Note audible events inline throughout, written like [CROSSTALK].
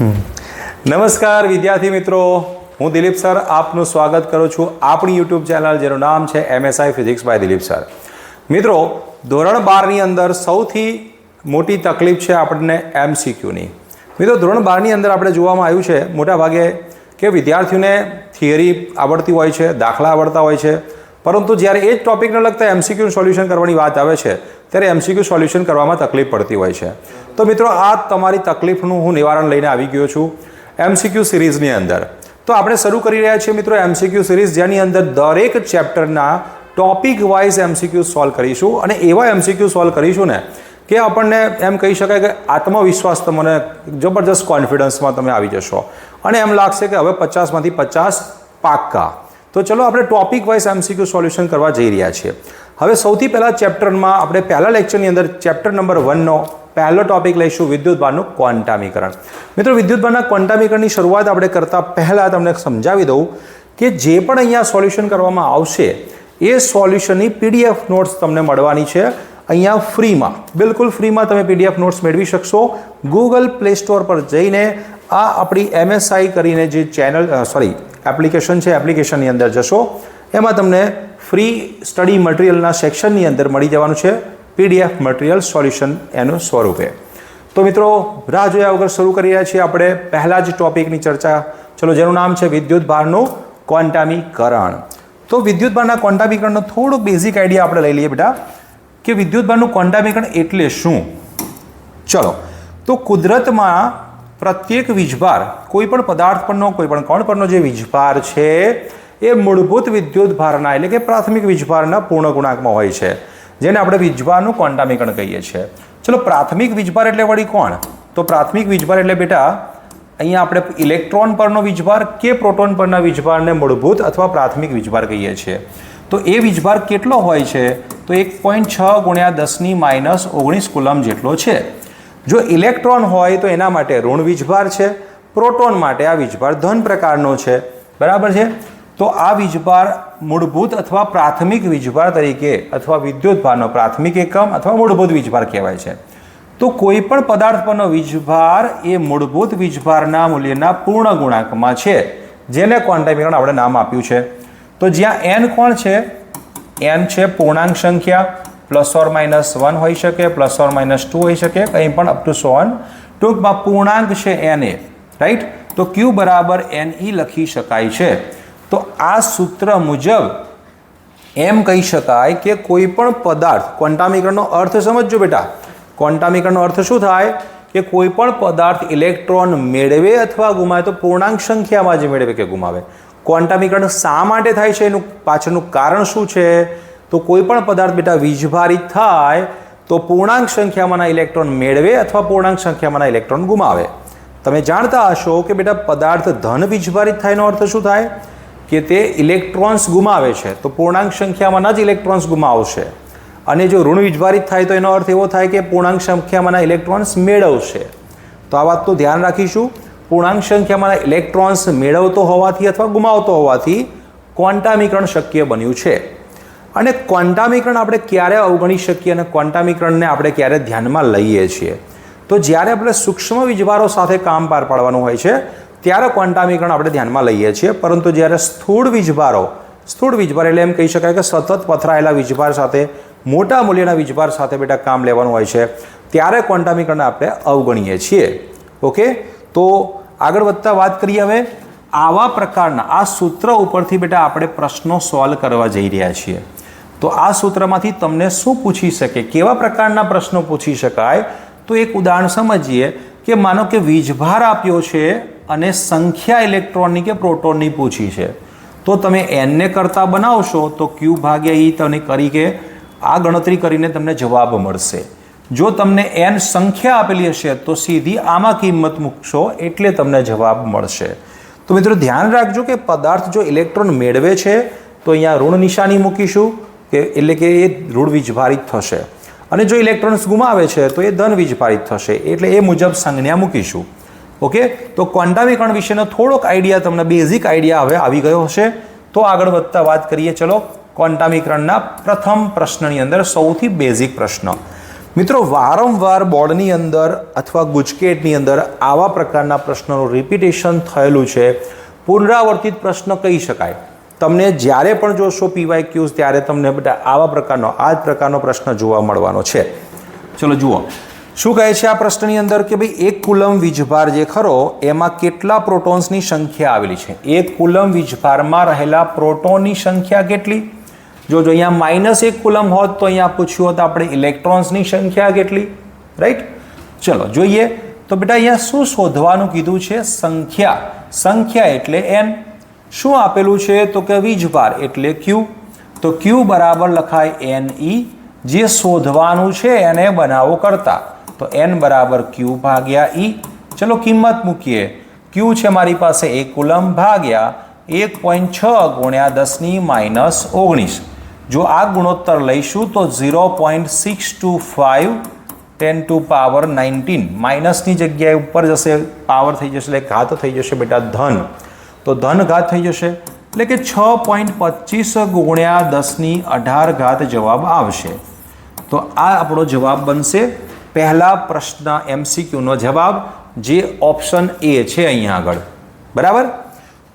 નમસ્કાર, વિદ્યાર્થી મિત્રો. હું દિલીપ સર. આપનું સ્વાગત કરું છું આપણી યુટ્યુબ ચેનલ, જેનું નામ છે MSI physics by Dilip sir. મિત્રો, ધોરણ બારની અંદર સૌથી મોટી તકલીફ છે આપણને એમસીક્યુની મિત્રો, ધોરણ બારની અંદર આપણે જોવામાં આવ્યું છે, મોટાભાગે, કે વિદ્યાર્થીઓને થિયરી આવડતી હોય છે, દાખલા આવડતા હોય છે. પરંતુ જ્યારે એ જ ટોપિકને લગતા એમસીક્યુ સોલ્યુશન કરવાની વાત આવે છે, ત્યારે એમસીક્યુ સોલ્યુશન કરવામાં તકલીફ પડતી હોય છે. તો મિત્રો, આ તમારી તકલીફનું હું નિવારણ લઈને આવી ગયો છું એમસીક્યુ સિરીઝની અંદર. તો આપણે શરૂ કરી રહ્યા છીએ મિત્રો એમસીક્યુ સિરીઝ, જેની અંદર દરેક ચેપ્ટરના ટોપિક વાઇઝ એમસીક્યુ સોલ્વ કરીશું. અને એવા એમસીક્યુ સોલ્વ કરીશું ને કે આપણને એમ કહી શકાય કે આત્મવિશ્વાસ તમને જબરજસ્ત કોન્ફિડન્સમાં તમે આવી જશો. અને એમ લાગશે કે હવે પચાસમાંથી પચાસ પાક્કા. તો ચલો આપણે ટોપિક વાઇઝ એમસીક્યુ સોલ્યુશન કરવા જઈ રહ્યા છીએ. હવે સૌથી પહેલાં ચેપ્ટરમાં આપણે પહેલા લેક્ચરની અંદર ચેપ્ટર નંબર વનનો પહેલો ટોપિક લઈશું વિદ્યુતભારનું ક્વોન્ટામીકરણ મિત્રો વિદ્યુતભારના ક્વોન્ટામીકરણની શરૂઆત આપણે કરતાં પહેલાં તમને સમજાવી દઉં કે જે પણ અહીંયા સોલ્યુશન કરવામાં આવશે, એ સોલ્યુશનની પીડીએફ નોટ્સ તમને મળવાની છે અહીંયા ફ્રીમાં બિલકુલ ફ્રીમાં તમે પીડીએફ નોટ્સ મેળવી શકશો. ગૂગલ પ્લે સ્ટોર પર જઈને આ આપણી એમએસઆઈ કરીને જે ચેનલ સોરી એપ્લિકેશન છે એપ્લિકેશનની અંદર જશો. એમાં તમને ફ્રી સ્ટડી મટીરિયલના સેક્શનની અંદર મળી જવાનું છે. પીડીએફ મટીરિયલ સોલ્યુશન એનું સ્વરૂપે. તો મિત્રો, રાહ જોયા વગર શરૂ કરી રહ્યા છીએ આપણે પહેલા જ ટોપિકની ચર્ચા. ચલો, જેનું નામ છે વિદ્યુત ભારનું ક્વોન્ટામીકરણ. તો વિદ્યુત ભારના ક્વોન્ટામીકરણનો થોડુંક બેઝિક આઈડિયા આપણે લઈ લઈએ બેટા, કે વિદ્યુત ભારનું ક્વોન્ટામીકરણ એટલે શું? ચલો, તો કુદરતમાં પ્રત્યેક વીજભાર, કોઈ પણ પદાર્થ પરનો, કોઈ પણ કણ પરનો જે વીજભાર છે, એ મૂળભૂત વિદ્યુત ભારના, એટલે કે પ્રાથમિક વીજભારના પૂર્ણ ગુણાંકમાં હોય છે. જેને આપણે વીજભારનું ક્વોન્ટામીકરણ કહીએ છીએ. ચલો, પ્રાથમિક વીજભાર એટલે વળી કોણ? તો પ્રાથમિક વીજભાર એટલે બેટા, અહીંયા આપણે ઇલેક્ટ્રોન પરનો વીજભાર કે પ્રોટોન પરના વીજભારને મૂળભૂત અથવા પ્રાથમિક વીજભાર કહીએ છીએ. તો એ વીજભાર કેટલો હોય છે? તો એક પોઈન્ટ છ ગુણ્યા દસની માઇનસ ઓગણીસ કુલમ જેટલો છે. જો ઇલેક્ટ્રોન હોય તો એના માટે ઋણ વીજભાર છે. પ્રોટોન માટે આ વીજભાર ધન પ્રકારનો છે. બરાબર છે? તો આ વીજભાર મૂળભૂત અથવા પ્રાથમિક વીજભાર તરીકે અથવા વિદ્યુતભારનો પ્રાથમિક એકમ અથવા મૂળભૂત વીજભાર કહેવાય છે. તો કોઈ પણ પદાર્થ પરનો વીજભાર એ મૂળભૂત વીજભારના મૂલ્યના પૂર્ણ ગુણાંકમાં છે. જેને ક્વોન્ટામીકરણ આપણે નામ આપ્યું છે. તો જ્યાં એન કોણ છે? એન છે પૂર્ણાંક સંખ્યા. પ્લસ ઓર માઇનસ વન હોઈ શકે પ્લસ ઓર માઇનસ ટુ હોઈ શકે, કંઈ પણ અપ ટુ સોન ટૂંકમાં પૂર્ણાંક છે એન એ રાઈટ તો ક્યુ બરાબર એન ઈ લખી શકાય છે. તો આ સૂત્ર મુજબ એમ કહી શકાય કે કોઈ પણ પદાર્થ ક્વોન્ટામીકરણનો અર્થ સમજજો બેટા. ક્વોન્ટામીકરણનો અર્થ શું થાય? કે કોઈ પણ પદાર્થ ઇલેક્ટ્રોન મેળવે અથવા ગુમાવે તો પૂર્ણાંક સંખ્યામાં જ મેળવે કે ગુમાવે. ક્વોન્ટામીકરણ શા માટે થાય છે? એનું પાછળનું કારણ શું છે? તો કોઈ પણ પદાર્થ બેટા વીજભારિત થાય તો પૂર્ણાંક સંખ્યામાંના ઇલેક્ટ્રોન મેળવે અથવા પૂર્ણાંક સંખ્યામાંના ઇલેક્ટ્રોન ગુમાવે. તમે જાણતા હશો કે બેટા પદાર્થ ધન વીજભારિત થાયનો અર્થ શું થાય? કે તે ઇલેક્ટ્રોન્સ ગુમાવે છે. તો પૂર્ણાંક સંખ્યામાંના જ ઇલેક્ટ્રોન્સ ગુમાવશે. અને જો ઋણ વિજભારિત થાય તો એનો અર્થ એવો થાય કે પૂર્ણાંક સંખ્યામાંના ઇલેક્ટ્રોન્સ મેળવશે. તો આ વાતનું ધ્યાન રાખીશું. પૂર્ણાંક સંખ્યામાંના ઇલેક્ટ્રોન્સ મેળવતો હોવાથી અથવા ગુમાવતો હોવાથી ક્વોન્ટામીકરણ શક્ય બન્યું છે. અને ક્વોન્ટામીકરણ આપણે ક્યારે અવગણી શકીએ અને ક્વોન્ટામીકરણને આપણે ક્યારે ધ્યાનમાં લઈએ છીએ? તો જ્યારે આપણે સૂક્ષ્મ વિજવારો સાથે કામ પાર પાડવાનું હોય છે ત્યારે ક્વોન્ટામીકરણ આપણે ધ્યાનમાં લઈએ છીએ, પરંતુ જ્યારે સ્થૂળ વીજભારો, સ્થૂળ વીજભાર એટલે એમ કહી શકાય કે સતત પથરાયેલા વીજભાર સાથે, મોટા મૂલ્યના વીજભાર સાથે બેટા કામ લેવાનું હોય છે, ત્યારે ક્વોન્ટામીકરણ આપણે અવગણીએ છીએ. ઓકે? તો આગળ વધતા વાત કરીએ હવે, આવા પ્રકારના, આ સૂત્ર ઉપરથી બેટા આપણે પ્રશ્નો સોલ્વ કરવા જઈ રહ્યા છીએ. તો આ સૂત્રમાંથી તમને શું પૂછી શકે, કેવા પ્રકારના પ્રશ્નો પૂછી શકાય? તો એક ઉદાહરણ સમજીએ કે માનો કે વીજભાર આપ્યો છે અને સંખ્યા ઇલેક્ટ્રોનની કે પ્રોટોનની પૂછી છે. તો તમે એનને કરતાં બનાવશો, તો ક્યુ ભાગ્યા ઈ તમને કરી કે આ ગણતરી કરીને તમને જવાબ મળશે. જો તમને એન સંખ્યા આપેલી હશે, તો સીધી આમાં કિંમત મૂકશો એટલે તમને જવાબ મળશે. તો મિત્રો ધ્યાન રાખજો કે પદાર્થ જો ઇલેક્ટ્રોન મેળવે છે, તો અહીંયા ઋણ નિશાની મૂકીશું, કે એટલે કે એ ઋણ વીજભારિત થશે. અને જો ઇલેક્ટ્રોન્સ ગુમાવે છે, તો એ ધન વીજભારિત થશે, એટલે એ મુજબ સંજ્ઞા મૂકીશું. ઓકે તો ક્વોન્ટામીકરણ વિશેનો થોડોક આઈડિયા તમને બેઝિક આઈડિયા હવે આવી ગયો હશે. તો આગળ વધતા વાત કરીએ, ચલો. ક્વોન્ટામીકરણના પ્રથમ પ્રશ્નની અંદર સૌથી બેઝિક પ્રશ્ન. મિત્રો, વારંવાર બોર્ડની અંદર અથવા ગુજકેટની અંદર આવા પ્રકારના પ્રશ્નોનું રિપીટેશન થયેલું છે. પુનરાવર્તિત પ્રશ્ન કહી શકાય. તમને જ્યારે પણ જોશો પીવાય ક્યુઝ ત્યારે તમને બધા આવા પ્રકારનો, આ જ પ્રકારનો પ્રશ્ન જોવા મળવાનો છે. ચલો જુઓ. શું કહે છે આ પ્રશ્નની અંદર કે ભાઈ એક કુલમ વીજભાર જે ખરો, એમાં કેટલા પ્રોટોન્સની સંખ્યા આવેલી છે? એક કુલમ વીજભારમાં રહેલા પ્રોટોનની સંખ્યા કેટલી? જો જો અહીંયા માઇનસ એક કુલમ હોત તો અહીંયા પૂછ્યું હોત આપણે ઇલેક્ટ્રોન્સની સંખ્યા કેટલી? રાઈટ? ચલો, જોઈએ. તો બેટા અહીંયા શું શોધવાનું કીધું છે? સંખ્યા. સંખ્યા એટલે એન શું આપેલું છે? તો કે વીજભાર એટલે ક્યુ તો ક્યુ બરાબર લખાય એન ઈ જે શોધવાનું છે એને બનાવો કરતા. તો એન બરાબર ક્યુ ભાગ્યા ઈ ચલો કિંમત મૂકીએ. ક્યુ છે મારી પાસે એક કુલમ ભાગ્યા એક પોઈન્ટ છ ગુણ્યા દસની માઇનસ ઓગણીસ. જો આ ગુણોત્તર લઈશું તો zero point six two five ten to power nineteen. માઇનસની જગ્યાએ ઉપર જશે, પાવર થઈ જશે એટલે ઘાત થઈ જશે બેટા ધન. તો ધન ઘાત થઈ જશે એટલે કે છ પોઈન્ટ પચીસ ગુણ્યા દસની અઢાર ઘાત જવાબ આવશે. તો આ આપણો જવાબ બનશે પહેલા પ્રશ્ન એમસીક્યુનો જવાબ જે ઓપ્શન એ છે અહીંયા આગળ. બરાબર?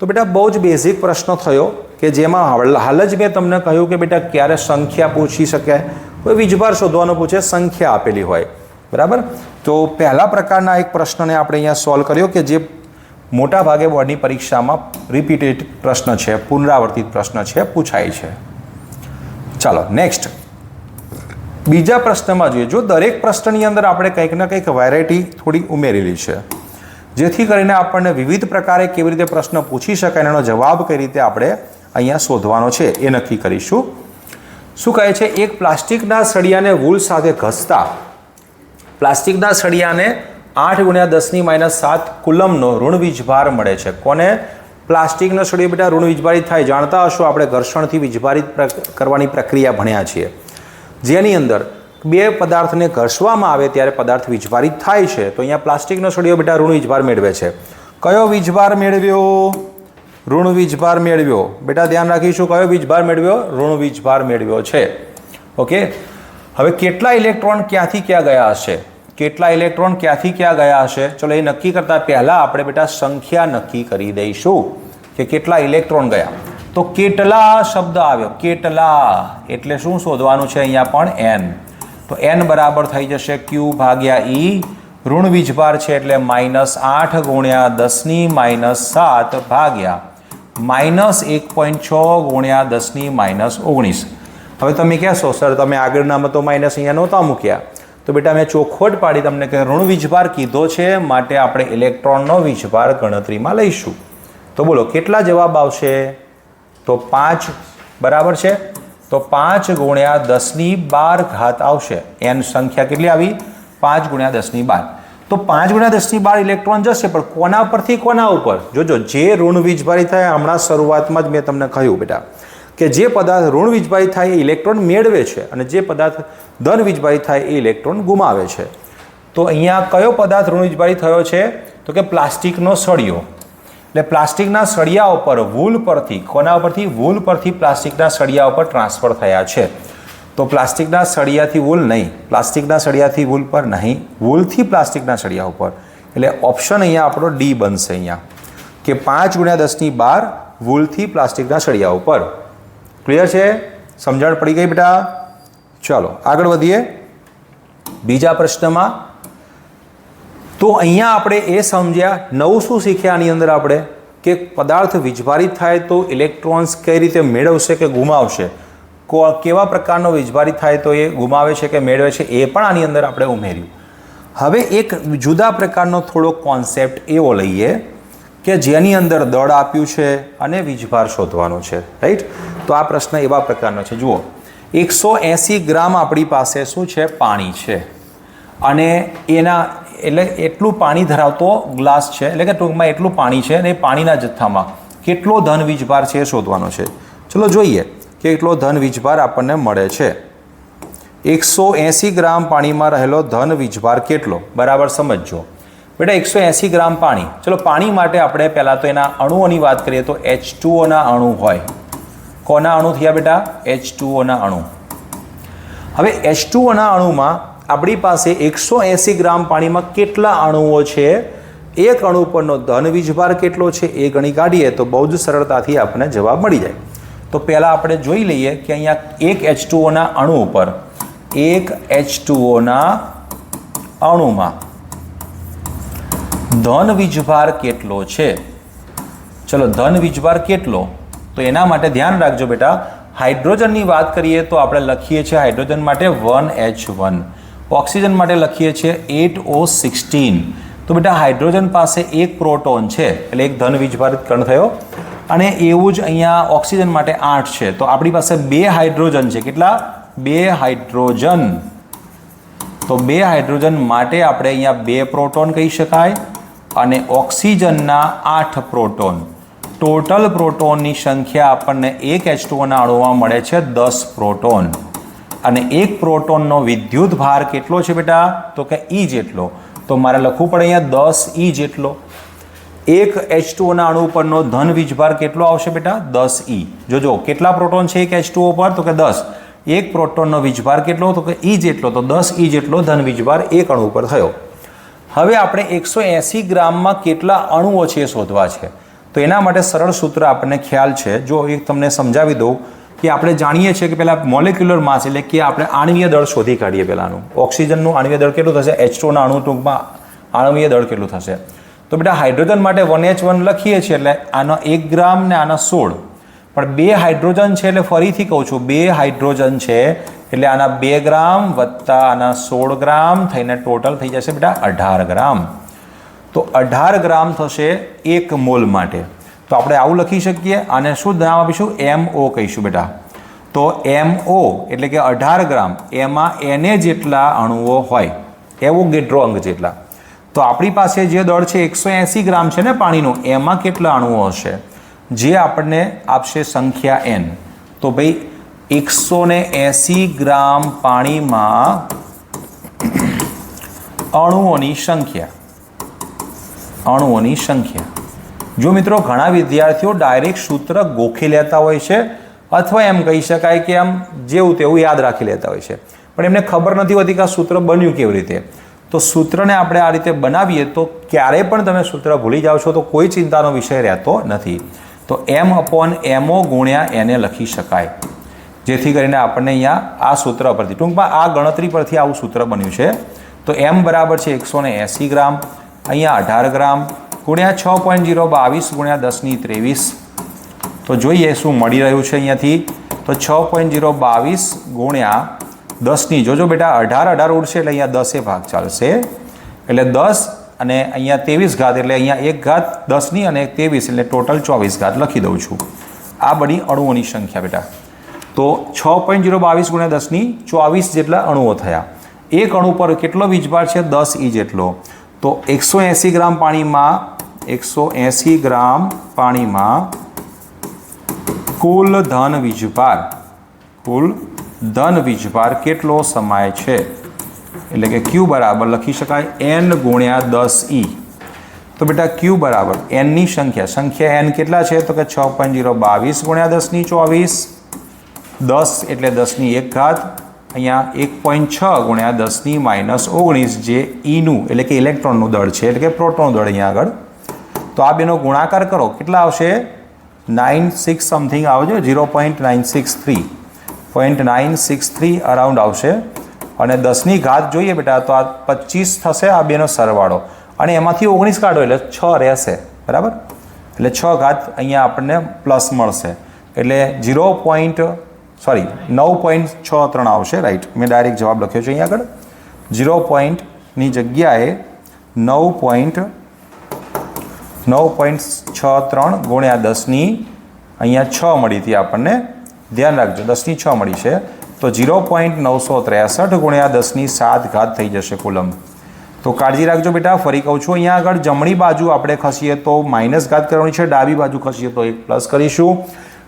તો બેટા બહુ જ બેઝિક પ્રશ્ન થયો કે જેમાં હાલ જ મેં તમને કહ્યું કે બેટા ક્યારે સંખ્યા પૂછી શકાય કોઈ વીજભાર શોધવાનું પૂછે, સંખ્યા આપેલી હોય. બરાબર? તો પહેલા પ્રકારના એક પ્રશ્નને આપણે અહીંયા સોલ્વ કર્યો કે જે મોટા ભાગે બોર્ડની પરીક્ષામાં રિપીટેડ પ્રશ્ન છે, પુનરાવર્તિત પ્રશ્ન છે, પૂછાય છે. ચાલો નેક્સ્ટ બીજા પ્રશ્નમાં જોઈએ, જો દરેક પ્રશ્નની અંદર આપણે કંઈક ને કંઈક વેરાયટી થોડી ઉમેરેલી છે, જેથી કરીને આપણને વિવિધ પ્રકારે કેવી રીતે પ્રશ્ન પૂછી શકાય એનો જવાબ કઈ રીતે આપણે અહીંયા શોધવાનો છે, એ નક્કી કરીશું. શું કહે છે? એક પ્લાસ્ટિકના સળિયાને વૂલ સાથે ઘસતા. પ્લાસ્ટિકના સળિયાને આઠ ગુણ્યા દસની માઇનસ સાત કુલમનો ઋણ વીજભાર મળે છે. કોને? પ્લાસ્ટિકનો સળિયો બેટા ઋણ વીજભારિત થાય. જાણતા હશો આપણે ઘર્ષણથી વીજભારિત કરવાની પ્રક્રિયા ભણ્યા છીએ. જેની અંદર બે પદાર્થને ઘસવામાં આવે ત્યારે પદાર્થ વીજભારિત થાય છે. તો અહીંયા પ્લાસ્ટિકનો સળિયો બેટા ઋણ વીજભાર મેળવે છે. કયો વીજભાર મેળવ્યો? ઋણ વીજભાર મેળવ્યો. બેટા ધ્યાન રાખીશું, કયો વીજભાર મેળવ્યો? ઋણ વીજભાર મેળવ્યો છે. ઓકે? હવે કેટલા ઇલેક્ટ્રોન ક્યાંથી ક્યાં ગયા હશે? કેટલા ઇલેક્ટ્રોન ક્યાંથી ક્યાં ગયા હશે? ચલો એ નક્કી કરતા પહેલા આપણે બેટા સંખ્યા નક્કી કરી દઈશું કે કેટલા ઇલેક્ટ્રોન ગયા. તો કેટલા શબ્દ આવ્યો? કેટલા? એટલે શું શોધવાનું છે અહીંયા પણ એન તો એન બરાબર થઈ જશે ક્યુ ભાગ્યા ઈ ઋણ વીજભાર છે એટલે માઇનસ આઠ ગુણ્યા દસની માઇનસ સાત ભાગ્યા માઇનસ એક પોઈન્ટ છ ગુણ્યા દસની માઇનસ ઓગણીસ. હવે તમે કહેશો, સર, તમે આગળનામાં તો માઇનસ અહીંયા નહોતા મૂક્યા. તો બેટા, મેં ચોખવટ પાડી તમને કે ઋણ વીજભાર કીધો છે, માટે આપણે ઇલેક્ટ્રોનનો વીજભાર ગણતરીમાં લઈશું. તો બોલો, કેટલા જવાબ આવશે? તો પાંચ બરાબર છે? તો પાંચ ગુણ્યા દસની બાર ઘાત આવશે. એન સંખ્યા કેટલી આવી? પાંચ ગુણ્યા દસની બાર. તો પાંચ ગુણ્યા દસની બાર ઇલેક્ટ્રોન જશે, પણ કોના પરથી કોના ઉપર? જોજો, જે ઋણ વીજભારી થાય હમણાં શરૂઆતમાં જ મેં તમને કહ્યું બેટા, કે જે પદાર્થ ઋણ વીજભારી થાય એ ઇલેક્ટ્રોન મેળવે છે અને જે પદાર્થ ધન વીજભારી થાય એ ઇલેક્ટ્રોન ગુમાવે છે. તો અહીંયા કયો પદાર્થ ઋણ વીજભારી થયો છે? તો કે પ્લાસ્ટિકનો સળિયો. એટલે પ્લાસ્ટિકના સળિયા ઉપર, વૂલ પરથી, કોના ઉપરથી? વૂલ પરથી પ્લાસ્ટિકના સળિયા ઉપર ટ્રાન્સફર થયા છે. તો પ્લાસ્ટિકના સળિયાથી વૂલ નહીં. પ્લાસ્ટિકના સળિયાથી વૂલ પર નહીં. વૂલથી પ્લાસ્ટિકના સળિયા ઉપર. એટલે ઓપ્શન અહીંયા આપણો ડી બનશે અહીંયા. કે પાંચ ગુણ્યા દસની બાર વૂલથી પ્લાસ્ટિકના સળિયા ઉપર. ક્લિયર છે? સમજણ પડી ગઈ બેટા? ચાલો, આગળ વધીએ. બીજા પ્રશ્નમાં તો અહીંયા આપણે એ સમજ્યા, નવું શું શીખ્યા આની અંદર આપણે? કે પદાર્થ વીજભારિત થાય તો ઇલેક્ટ્રોન્સ કઈ રીતે મેળવશે કે ગુમાવશે? કેવા પ્રકારનો વીજભારિત થાય તો એ ગુમાવે છે કે મેળવે છે એ પણ આની અંદર આપણે ઉમેર્યું. હવે એક જુદા પ્રકારનો થોડો કોન્સેપ્ટ એવો લઈએ કે જેની અંદર દળ આપ્યું છે અને વીજભાર શોધવાનો છે રાઈટ તો આ પ્રશ્ન એવા પ્રકારનો છે. જુઓ, એકસો એંસી ગ્રામ આપણી પાસે શું છે? પાણી છે. અને એના એટલે એટલું પાણી ધરાવતો ગ્લાસ છે. એટલે કે ટૂંકમાં એટલું પાણી છે અને એ પાણીના જથ્થામાં કેટલો ધન વીજભાર છે એ શોધવાનો છે. ચલો જોઈએ કે કેટલો ધન વીજભાર આપણને મળે છે. એકસો એંસી ગ્રામ પાણીમાં રહેલો ધન વીજભાર કેટલો? બરાબર સમજજો. બેટા, એકસો એંસી ગ્રામ પાણી. ચલો, પાણી માટે આપણે પહેલાં તો એના અણુઓની વાત કરીએ તો એચ ટુઓના અણુ હોય. કોના અણુ થયા બેટા? એચ ટુઓના અણુ. હવે એચ ટુઓના અણુમાં આપણી પાસે એકસો એંસી ગ્રામ પાણીમાં કેટલા અણુઓ છે? એક અણુ પરનો ધન વીજભાર કેટલો છે એ ગણી કાઢીએ તો બહુ જ સરળતાથી આપણને જવાબ મળી જાય. તો પહેલાં આપણે જોઈ લઈએ કે અહીંયા એક એચ ટુઓના અણુ ઉપર, એક એચ ટુઓના અણુમાં ધન વીજભાર કેટલો છે? ચલો, ધન વીજભાર કેટલો? તો એના માટે ધ્યાન રાખજો બેટા. હાઇડ્રોજનની વાત કરીએ તો આપણે લખીએ છીએ હાઇડ્રોજન માટે વન એચ વન ઓક્સિજન માટે લખીએ છીએ એટ ઓ સિક્સટીન. તો બેટા, હાઇડ્રોજન પાસે એક પ્રોટોન છે, એટલે એક ધન વીજભારિત કણ થયો. અને એવું જ અહીંયા ઓક્સિજન માટે આઠ છે. તો આપણી પાસે બે હાઇડ્રોજન છે. કેટલા? બે હાઇડ્રોજન. તો બે હાઇડ્રોજન માટે આપણે અહીંયા બે પ્રોટોન કહી શકાય અને ઓક્સિજનના આઠ પ્રોટોન. ટોટલ પ્રોટોનની સંખ્યા આપણને એક એચ ટુઓના અણુમાં મળે છે દસ પ્રોટોન. અને એક પ્રોટોનનો વિદ્યુત ભાર કેટલો છે બેટા? તો કે ઈ જેટલો. તો મારે લખવું પડે અહીંયા દસ ઈ જેટલો. એક એચ ટુઓના અણુ પરનો ધન વીજભાર કેટલો આવશે બેટા? દસ ઈ જોજો કેટલા પ્રોટોન છે એક એચ ટુઓ પર તો કે દસ. એક પ્રોટોનનો વીજભાર કેટલો? તો કે ઈ જેટલો. તો દસ ઈ જેટલો ધન વીજભાર એક અણુ પર થયો. હવે આપણે એકસો એંસી ગ્રામમાં કેટલા અણુઓ છે એ શોધવા છે? તો એના માટે સરળ સૂત્ર આપણને ખ્યાલ છે. જો એક તમને સમજાવી દઉં કે આપણે જાણીએ છીએ કે પહેલાં મોલેક્યુલર માસ એટલે કે આપણે આણવીય દળ શોધી કાઢીએ પહેલાંનું. ઓક્સિજનનું આણવીય દળ કેટલું થશે? એચ ટુના અણુ ટૂંકમાં આણવીય દળ કેટલું થશે? તો બેટા હાઇડ્રોજન માટે વન એચ વન લખીએ છીએ એટલે આનો એક ગ્રામ ને આના સોળ. પણ બે હાઇડ્રોજન છે એટલે ફરીથી કહું છું, બે હાઇડ્રોજન છે એટલે આના બે ગ્રામ વત્તા આના સોળ ગ્રામ થઈને ટોટલ થઈ જશે બેટા અઢાર ગ્રામ. તો અઢાર ગ્રામ થશે એક મોલ માટે. તો આપણે આવું લખી શકીએ આને શું નામ આપીશું? એમ ઓ કહીશું બેટા. તો એમ ઓ એટલે કે અઢાર ગ્રામ, એમાં એને જેટલા અણુઓ હોય, એવો ગેટ્રો અંગ જેટલા. તો આપણી પાસે જે દળ છે, એકસો એંસી ગ્રામ છે ને પાણીનું, એમાં કેટલા અણુઓ હશે? જે આપણને આપશે સંખ્યા એન તો ભાઈ, એકસો ને એંસી ગ્રામ પાણીમાં અણુઓની સંખ્યા. અણુઓની સંખ્યા. જો મિત્રો ઘણા વિદ્યાર્થીઓ ડાયરેક્ટ સૂત્ર ગોખી લેતા હોય છે, અથવા એમ કહી શકાય કે આમ જેવું તેવું યાદ રાખી લેતા હોય છે. પણ એમને ખબર નથી હોતી કે આ સૂત્ર બન્યું કેવી રીતે. તો સૂત્રને આપણે આ રીતે બનાવીએ તો ક્યારેય પણ તમે સૂત્ર ભૂલી જાઓ છો તો કોઈ ચિંતાનો વિષય રહેતો નથી. તો એમ અપોન એમઓ ગુણ્યા એને લખી શકાય. જેથી કરીને આપણને અહીંયા આ સૂત્ર પરથી, ટૂંકમાં આ ગણતરી પરથી આવું સૂત્ર બન્યું છે. તો એમ બરાબર છે એકસો ને એંસી ગ્રામ, અહીંયા અઢાર ગ્રામ ગુણ્યા છ પોઈન્ટ જીરો બાવીસ ગુણ્યા દસની ત્રેવીસ. તો જોઈએ શું મળી રહ્યું છે અહીંયાથી. તો છ પોઈન્ટ જીરો બાવીસ ગુણ્યા દસની. જોજો બેટા, અઢાર અઢાર ઉડશે એટલે અહીંયા દસે ભાગ ચાલશે. એટલે દસ અને અહીંયા ત્રેવીસ ઘાત, એટલે અહીંયા એક ઘાત દસની અને ત્રેવીસ, એટલે ટોટલ ચોવીસ ઘાત લખી દઉં છું. આ બધી અણુઓની સંખ્યા બેટા. તો છ પોઈન્ટ જીરો બાવીસ ગુણ્યા દસની ચોવીસ જેટલા અણુઓ થયા. એક અણુ પર કેટલો વીજભાર છે? દસ ઈ જેટલો. તો એકસો એંસી ગ્રામ પાણીમાં એકસો એંસી ગ્રામ પાણીમાં કુલ ધન વીજભાર, કુલ ધન વીજભાર કેટલો સમાય છે? એટલે કે ક્યુ બરાબર લખી શકાય એન ગુણ્યા દસ ઈ. તો બેટા ક્યુ બરાબર? એનની સંખ્યા. સંખ્યા એન કેટલા છે? તો કે છ પોઈન્ટ જીરો બાવીસ ગુણ્યા દસની ચોવીસ. દસ એટલે દસની એક ઘાત. અહીંયા એક પોઈન્ટ છ ગુણ્યા દસની માઇનસ ઓગણીસ જે ઈનું, એટલે કે ઇલેક્ટ્રોનનું દળ છે, એટલે કે પ્રોટોનનું દળ અહીંયા આગળ તો આ બેનો ગુણાકાર કરો. કેટલા આવશે? નાઇન સિક્સ સમથિંગ આવજો. Zero point nine six three point nine six three around આવશે. અને દસની ઘાત જોઈએ બેટા તો આ પચીસ થશે આ બેનો સરવાળો. અને એમાંથી ઓગણીસ કાઢો એટલે છ રહેશે. બરાબર? એટલે છ ઘાત અહીંયા આપણને પ્લસ મળશે. એટલે ઝીરો પોઈન્ટ, સોરી, નવ પોઈન્ટ છ ત્રણ આવશે. રાઈટ. મેં ડાયરેક્ટ જવાબ લખ્યો છે અહીંયા આગળ. ઝીરો પોઈન્ટની જગ્યાએ નવ પોઈન્ટ નવ પોઈન્ટ છ ત્રણ ગુણ્યા દસની અહીંયા છ મળી હતી આપણને. ધ્યાન રાખજો, દસની છ મળી છે. તો ઝીરો પોઈન્ટ નવસો ત્રેસઠ ગુણ્યા દસની સાત ઘાત થઈ જશે કુલમ તો કાળજી રાખજો બેટા, ફરી કહું છું, અહીંયા આગળ જમણી બાજુ આપણે ખસીએ તો માઇનસ ઘાત કરવાની છે, ડાબી બાજુ ખસીએ તો એક પ્લસ કરીશું.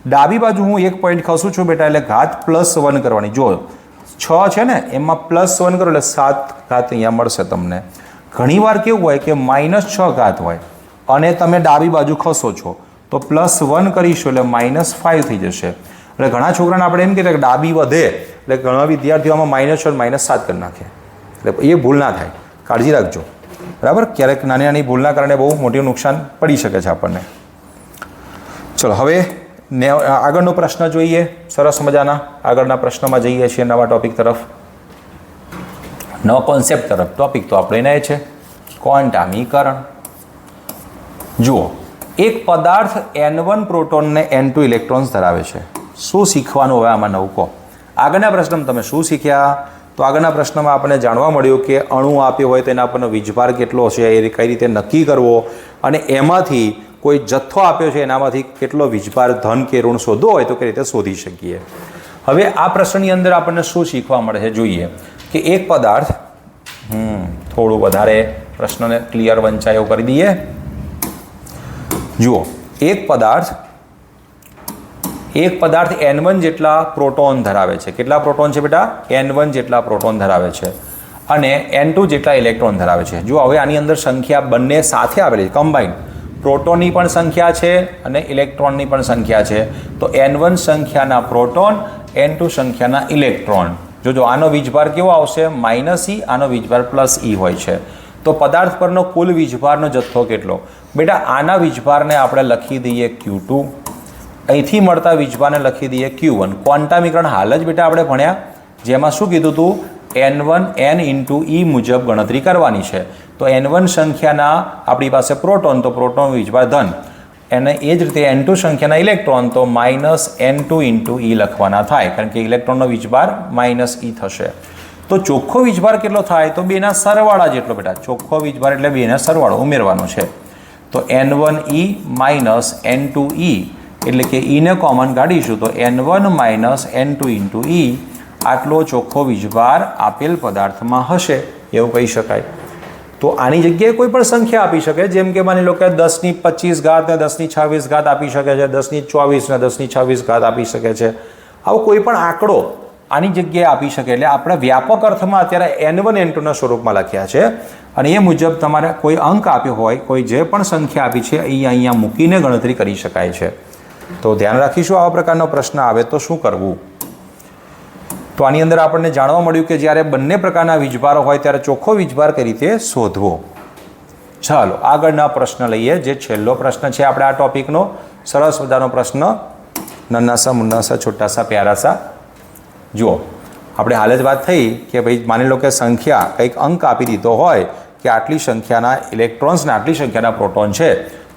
ડાબી બાજુ હું એક પોઈન્ટ ખસું છું બેટા, એટલે ઘાત પ્લસ વન કરવાની. જો છ છે ને, એમાં પ્લસ વન કરો એટલે સાત ઘાત અહીંયા મળશે તમને. ઘણીવાર કેવું હોય કે માઇનસ છ ઘાત હોય. અને તમે ડાબી બાજુ ખસો છો, તો પ્લસ વન કરીશું એટલે માઇનસ ફાઇવ થઈ જશે. એટલે ઘણા છોકરાને આપણે એમ કહીએ કે ડાબી વધે, એટલે ઘણા વિદ્યાર્થીઓમાં માઇનસ છ માઇનસ સાત કરી નાખે. એટલે એ ભૂલ ના થાય. કાળજી રાખજો. બરાબર? ક્યારેક નાની નાની ભૂલના કારણે બહુ મોટું નુકસાન પડી શકે છે આપણને. ચલો, હવે ને આગળનો પ્રશ્ન જોઈએ. સરસ મજાના. આગળના પ્રશ્નમાં જઈએ છીએ નવા ટોપિક તરફ. નવા કોન્સેપ્ટ તરફ. ટોપિક તો આપણે એને છે. ક્વોન્ટામીકરણ. જુઓ, એક પદાર્થ એન વન પ્રોટોન ને એન ટુ ઇલેક્ટ્રોન્સ ધરાવે છે. શું શીખવાનું હવે આમાં નવું કહો? આગળના પ્રશ્નમાં તમે શું શીખ્યા? તો આગળના પ્રશ્નમાં આપણને જાણવા મળ્યું કે અણુ આપ્યો હોય તેના પરનો વીજભાર કેટલો છે એ કઈ રીતે નક્કી કરવો? અને એમાંથી કોઈ જથ્થો આપ્યો છે, એનામાંથી કેટલો વીજભાર ધન કે ઋણ શોધવો હોય તો કઈ રીતે શોધી શકીએ? હવે આ પ્રશ્નની અંદર આપણને શું શીખવા મળે છે જોઈએ કે એક પદાર્થ, હમ, થોડું વધારે પ્રશ્નને ક્લિયર વંચાયો કરી દઈએ. જુઓ, એક પદાર્થ એક પદાર્થ એન વન જેટલા પ્રોટોન ધરાવે છે. કેટલા પ્રોટોન છે બેટા? એન વન જેટલા પ્રોટોન ધરાવે છે. અને એન ટુ જેટલા ઇલેક્ટ્રોન ધરાવે છે. જો હવે આની અંદર સંખ્યા બંને સાથે આવેલી છે. કમ્બાઈન પ્રોટોનની પણ સંખ્યા છે અને ઇલેક્ટ્રોનની પણ સંખ્યા છે. તો એન વન સંખ્યાના પ્રોટોન એન ટુ સંખ્યાના ઇલેક્ટ્રોન. જોજો, આનો વીજભાર કેવો આવશે? માઇનસ ઈ આનો વીજભાર પ્લસ ઈ હોય છે. તો પદાર્થ પરનો કુલ વીજભારનો જથ્થો કેટલો? બેટા, આના વીજભારને આપણે લખી દઈએ ક્યુ ટુ અહીંથી મળતા વીજભારને લખી દઈએ ક્યુ વન ક્વોન્ટામીકરણ હાલ જ બેટા આપણે ભણ્યા. જેમાં શું કીધું હતું n one n into e મુજબ ગણતરી કરવાની છે. તો એન વન સંખ્યાના આપણી પાસે પ્રોટોન, તો પ્રોટોન વીજભાર ધન. એને એ જ રીતે એન ટુ સંખ્યાના ઇલેક્ટ્રોન, તો minus n two into e લખવાના થાય. કારણ કે ઇલેક્ટ્રોનનો વીજભાર માઇનસ ઈ થશે. તો ચોખ્ખો વીજભાર કેટલો થાય તો બેના સરવાળા જેટલો બેટા. ચોખ્ખો વીજભાર એટલે બેના સરવાળો ઉમેરવાનો છે. તો n one e minus n two e એટલે કે ઈને કોમન કાઢીશું તો n one minus n two into e આટલો ચોખ્ખો વીજભાર આપેલ પદાર્થમાં હશે. એવું કહી શકાય. તો આની જગ્યાએ કોઈ પણ સંખ્યા આપી શકે. જેમ કે માની લો કે દસની પચીસ ઘાત ને દસની છવ્વીસ ઘાત આપી શકે છે. દસની ચોવીસ ને દસની છવ્વીસ ઘાત આપી શકે છે. આવો કોઈ પણ આંકડો આની જગ્યાએ આપી શકે એટલે આપણે વ્યાપક અર્થમાં અત્યારે એન વન એન ટુના સ્વરૂપમાં લખ્યા છે. અને એ મુજબ તમારે કોઈ અંક આપ્યો હોય, કોઈ જે પણ સંખ્યા આપી છે, એ અહીંયા મૂકીને ગણતરી કરી શકાય છે. તો ધ્યાન રાખીશું આવા પ્રકારનો પ્રશ્ન આવે તો શું કરવું? તો આની અંદર આપણને જાણવા મળ્યું કે જ્યારે બંને પ્રકારના વીજભારો હોય ત્યારે ચોખ્ખો વીજભાર કઈ રીતે શોધવો? ચાલો, આગળના પ્રશ્ન લઈએ, જે છેલ્લો પ્રશ્ન છે. આપણે આ ટોપિકનો સરસ મજાનો પ્રશ્ન. નન્નાસા મુન્નાસા, છોટાસા, પ્યારાસા. જુઓ, આપણે હાલ જ વાત થઈ કે ભાઈ માની લો કે સંખ્યા કંઈક અંક આપી દીધો હોય કે આટલી સંખ્યાના ઇલેક્ટ્રોન્સને આટલી સંખ્યાના પ્રોટોન છે,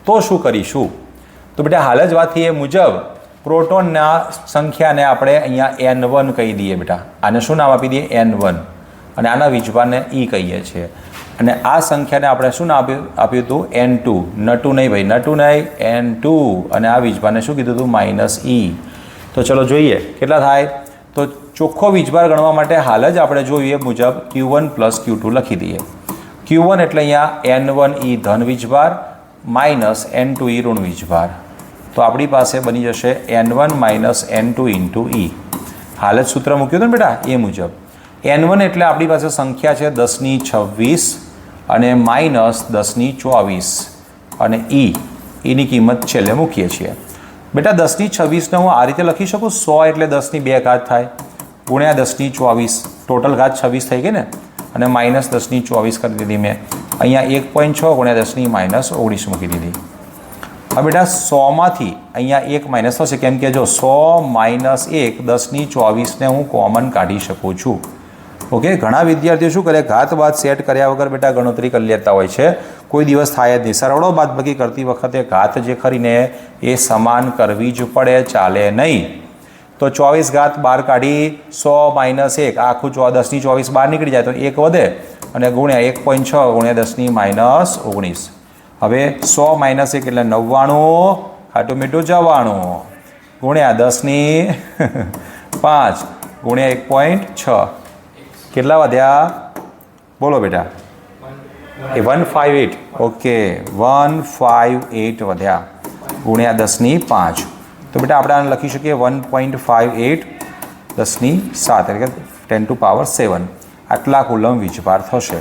તો શું કરીશું? તો બેટા હાલ જ વાત થઈ એ મુજબ પ્રોટોનના સંખ્યાને આપણે અહીંયા એન વન કહી દઈએ બેટા. આને શું નામ આપી દઈએ? એન વન અને આના વિજવાને ઈ કહીએ છીએ. અને આ સંખ્યાને આપણે શું નામ આપ્યું? આપ્યું હતું? એન ટુ નટુ નહીં ભાઈ નટુ નહીં એન ટુ અને આ વીજભારને શું કીધું હતું? માઇનસ ઈ તો ચલો જોઈએ, કેટલા થાય? તો ચોખ્ખો વીજભાર ગણવા માટે હાલ જ આપણે જોઈએ મુજબ q one plus q two લખી દઈએ. ક્યુ વન એટલે અહીંયા એન વન ઈ ધન વીજભાર માઇનસ એન ટુ ઈ ઋણ વીજભાર. તો આપણી પાસે બની જશે n one minus n two into e હાલ જ સૂત્ર મૂક્યું હતું ને બેટા? એ મુજબ. એન વન એટલે આપણી પાસે સંખ્યા છે દસની છવ્વીસ અને માઇનસ દસની ચોવીસ. અને ઈ એની કિંમત છેલ્લે મૂકીએ છીએ. બેટા દસની છવ્વીસને હું આ રીતે લખી શકું? સો એટલે દસની બે ઘાત થાય. ગુણ્યા દસની ચોવીસ, ટોટલ ઘાત છવ્વીસ થઈ ગઈ ને? અને માઇનસ દસની ચોવીસ કરી દીધી મેં. અહીંયા એક પોઈન્ટ છ ગુણ્યા દસની માઇનસ ઓગણીસ મૂકી દીધી. હવે બેટા, સોમાંથી અહીંયા એક માઇનસ થશે. કેમ કે જો સો માઇનસ એક દસની ચોવીસને હું કોમન કાઢી શકું છું. ઓકે, ઘણા વિદ્યાર્થીઓ શું કરે? ઘાત બાદ સેટ કર્યા વગર બેટા ગણતરી કરી લેતા હોય છે. કોઈ દિવસ થાય જ નહીં. સરળો બાદબાકી કરતી વખતે ઘાત જે ખરીને એ સમાન કરવી જ પડે, ચાલે નહીં. તો ચોવીસ ઘાત બાર કાઢી સો માઇનસ એક. આખું ચો દસની ચોવીસ બહાર નીકળી જાય તો એક વધે અને ગુણ્યા એક પોઈન્ટ છ ગુણ્યા દસની માઇનસ ઓગણીસ. હવે સો માઇનસ એક એટલે નવ્વાણું ખાટું મીઠું જવાણું. ગુણ્યા દસની [LAUGHS] પાંચ ગુણ્યા એક પોઈન્ટ છ. કેટલા વધ્યા? બોલો બેટા. A one five eight. Okay, one five eight વધ્યા. ગુણ્યા દસની પાંચ. તો બેટા આપણે આને લખી શકીએ વન પોઈન્ટ ફાઇવ એટ દસની સાત, એટલે કે ટેન ટુ પાવર સેવન. આટલા કુલમ વીજભાર થશે.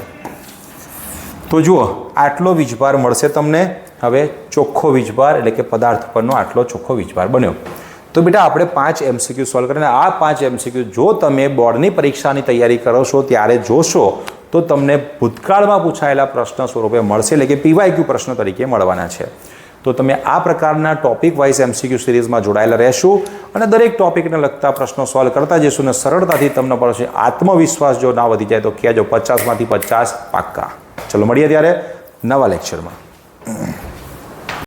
તો જુઓ, આટલો વીજભાર મળશે તમને. હવે ચોખ્ખો વીજભાર, એટલે કે પદાર્થ પરનો આટલો ચોખ્ખો વીજભાર બન્યો. તો બેટા આપણે પાંચ એમસીક્યુ સોલ્વ કરીને આ પાંચ એમસીક્યુ જો તમે બોર્ડની પરીક્ષાની તૈયારી કરો છો, ત્યારે જોશો, તો તમને ભૂતકાળમાં પૂછાયેલા પ્રશ્ન સ્વરૂપે મળશે, એટલે કે પીવાયક્યુ પ્રશ્ન તરીકે મળવાના છે. તો તમે આ પ્રકારના ટોપિક વાઇઝ એમસીક્યુ સિરીઝમાં જોડાયેલા રહેશો અને દરેક ટોપિકને લગતા પ્રશ્નો સોલ્વ કરતા જઈશું અને સરળતાથી તમને પડશે આત્મવિશ્વાસ જો ના વધી જાય તો કહેજો પચાસમાંથી પચાસ પાક્કા. ચલો, મળીએ ત્યારે નવા લેક્ચરમાં